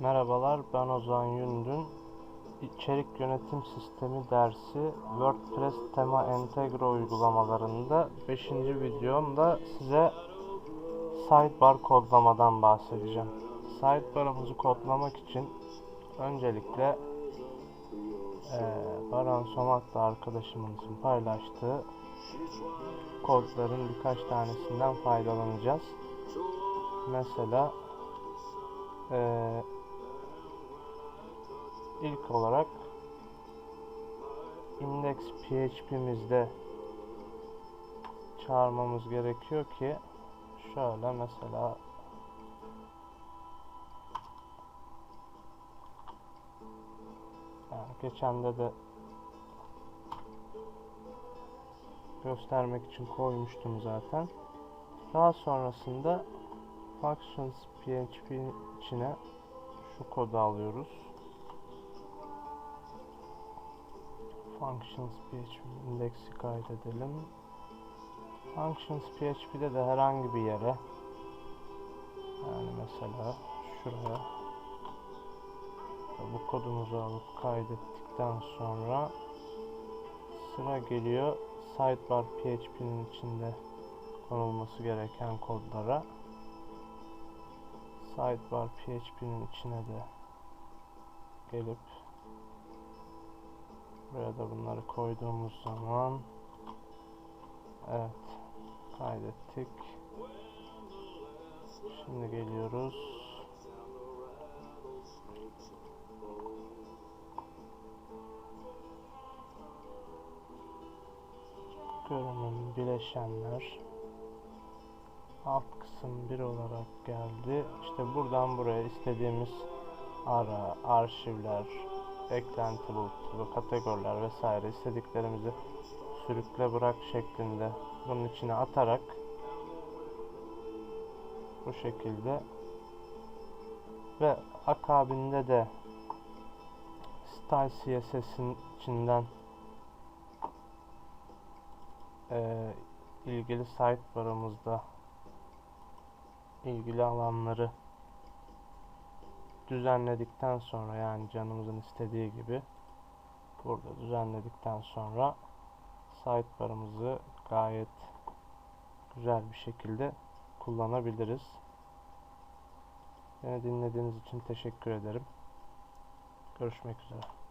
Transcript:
Merhabalar, ben Ozan Yündün. İçerik yönetim sistemi dersi WordPress tema entegre uygulamalarında 5. videomda size sidebar kodlamadan bahsedeceğim. Sidebar'ımızı kodlamak için öncelikle eee Baran Somak'la arkadaşımızın paylaştığı kodların birkaç tanesinden faydalanacağız. Mesela eee ilk olarak index php'mizde çağırmamız gerekiyor ki şöyle mesela yani geçen de de göstermek için koymuştum zaten. Daha sonrasında functions php içine şu kodu alıyoruz. Functions php indeksi kaydedelim. Functions php'de de herhangi bir yere yani mesela şuraya bu kodumuzu alıp kaydettikten sonra sıra geliyor sidebar php'nin içinde konulması gereken kodlara sidebar php'nin içine de gelip Buraya da bunları koyduğumuz zaman Evet kaydettik. Şimdi geliyoruz. Görünüm bileşenler alt kısım bir olarak geldi. İşte buradan buraya istediğimiz ara, arşivler, eklenti bulutu, kategoriler vesaire istediklerimizi sürükle bırak şeklinde bunun içine atarak bu şekilde ve akabinde de style CSS'in içinden e, ilgili sidebar'ımızda ilgili alanları düzenledikten sonra yani canımızın istediği gibi burada düzenledikten sonra sidebar'ımızı gayet güzel bir şekilde kullanabiliriz. Beni dinlediğiniz için teşekkür ederim. Görüşmek üzere.